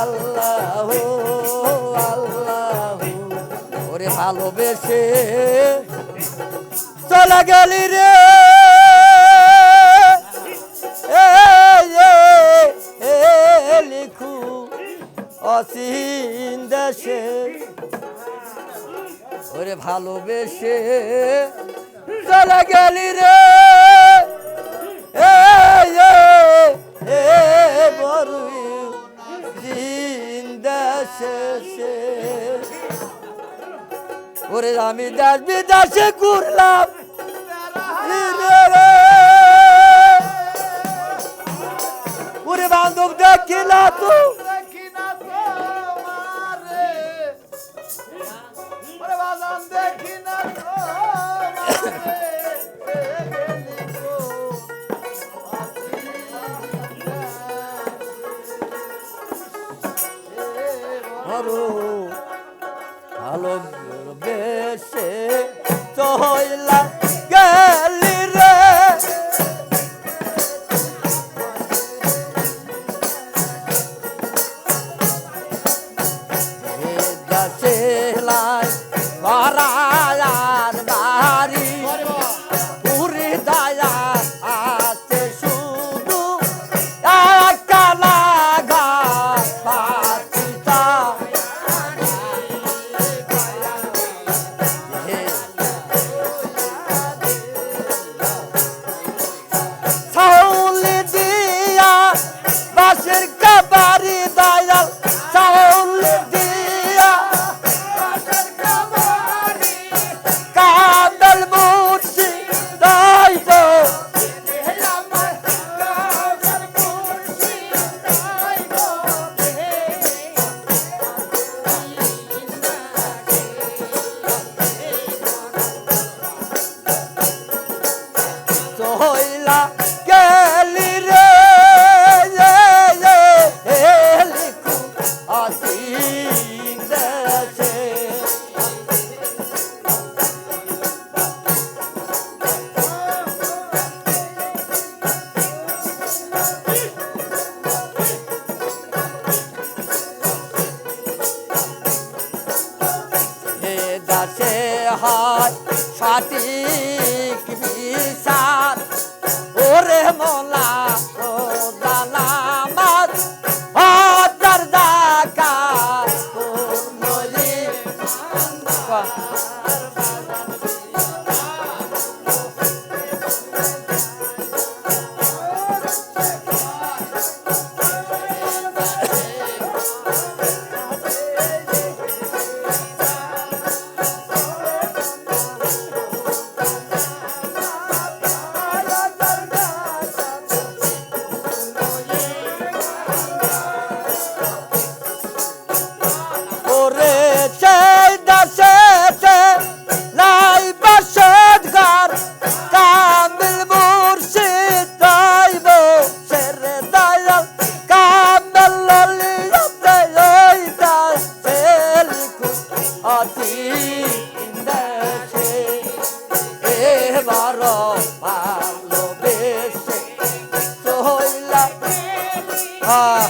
আল্লাহ আল্লাহ, ওরে ভালোবেসে চলে গেলি রে। লিখু অসীন দেশে। ওরে ভালোবেসে চলে গেলি রে। ওরে আমি দেশ বিদেশে ঘুরলাম ওরে বান্ধব দেখি না তো Hello. Hello. দেশে চহলা দেশের কাবারে সে হয় সঠিক বিচার ভালোবেসে চইলা হ্যাঁ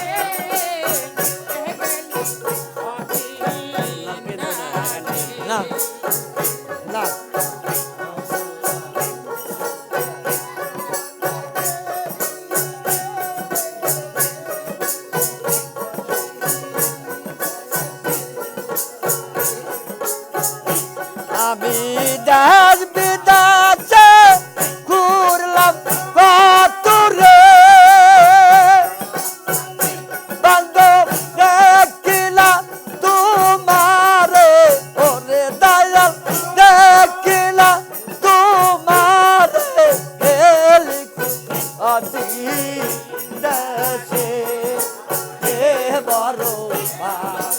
না না।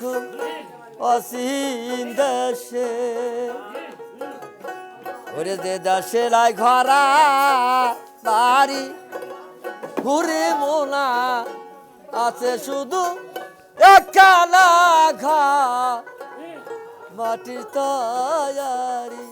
লিখু অসীন দেশে ওরে যে দেশে লাই ঘরা বাড়ি ঘুরে মোনা আছে শুধু একালা ঘা মাটির তয়ারি